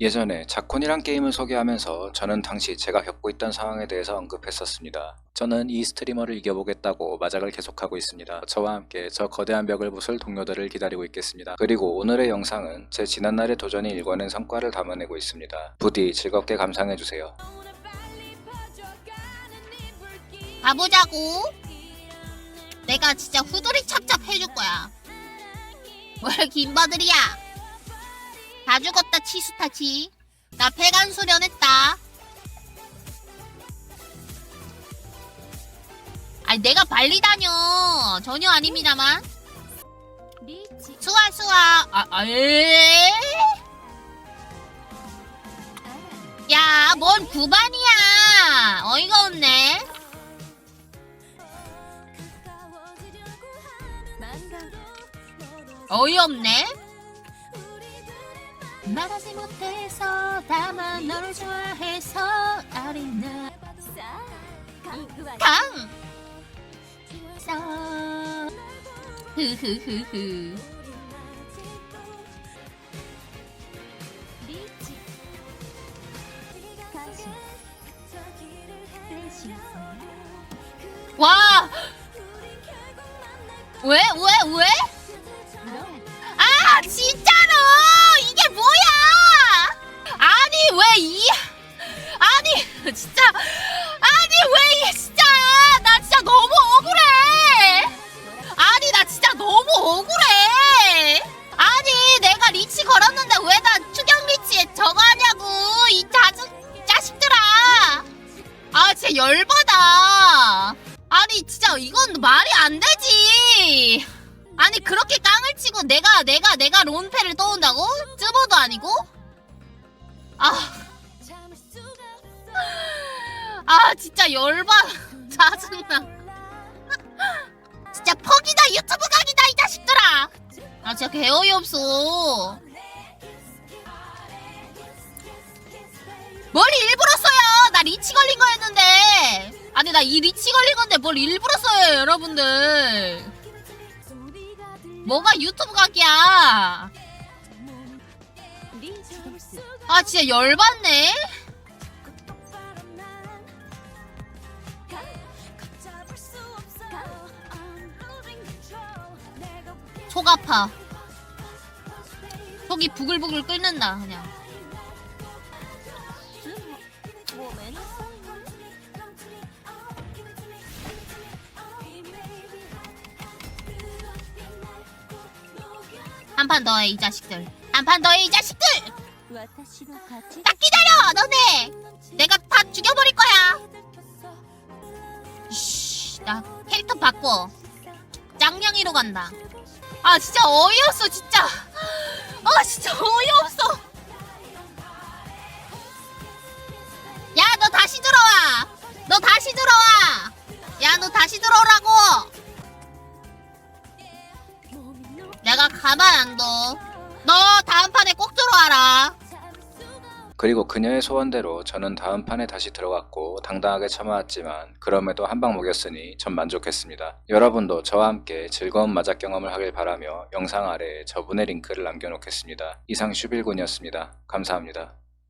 예전에 자콘이란 게임을 소개하면서 저는 당시 제가 겪고 있던 상황에 대해서 언급했었습니다. 저는 이 스트리머를 이겨보겠다고 마작을 계속하고 있습니다. 저와 함께 저 거대한 벽을 부술 동료들을 기다리고 있겠습니다. 그리고 오늘의 영상은 제 지난날의 도전이 일궈낸 성과를 담아내고 있습니다. 부디 즐겁게 감상해주세요. 가보자고. 내가 진짜 후드리 찹찹 해줄 거야. 뭘 김버들이야. 다 죽었다 치수타치. 나 폐간 수련했다. 아니 내가 발리 다녀. 전혀 아닙니다만. 수아 수아. 아, 아 에? 야, 뭔 구반이야. 어이가 없네. 어이없네. 말하지 못해서 다만 너를 좋아해서 아리나 강. 서. 흐흐흐흐. 와. 왜? 왜? 왜? 열받아. 아니 진짜 이건 말이 안 되지. 아니 그렇게 깡을 치고 내가 내가 내가 론패를 떠온다고? 쯔보도 아니고? 아, 아 진짜 열받아. 짜증나. 진짜 퍽이다 유튜브 각이다 이 자식들아. 아 진짜 개어이 없어 아니 나이 리치 걸린 건데 뭘 일부러 써요 여러분들 뭐가 유튜브 각이야? 아 진짜 열받네. 속 아파. 속이 부글부글 끓는다 그냥. 한 판 더 해 이 자식들. 한 판 더 해 이 자식들. 딱 기다려 너네. 내가 다 죽여버릴 거야. 이씨, 나 캐릭터 바꿔. 짱냥이로 간다. 아 진짜 어이없어 진짜. 아 진짜 어이없어. 내가 가만 안 둬. 너 다음 판에 꼭 들어와라. 그리고 그녀의 소원대로 저는 다음 판에 다시 들어갔고 당당하게 참아왔지만 그럼에도 한방 먹였으니 전 만족했습니다. 여러분도 저와 함께 즐거운 마작 경험을 하길 바라며 영상 아래에 저분의 링크를 남겨놓겠습니다. 이상 슈빌군이었습니다. 감사합니다.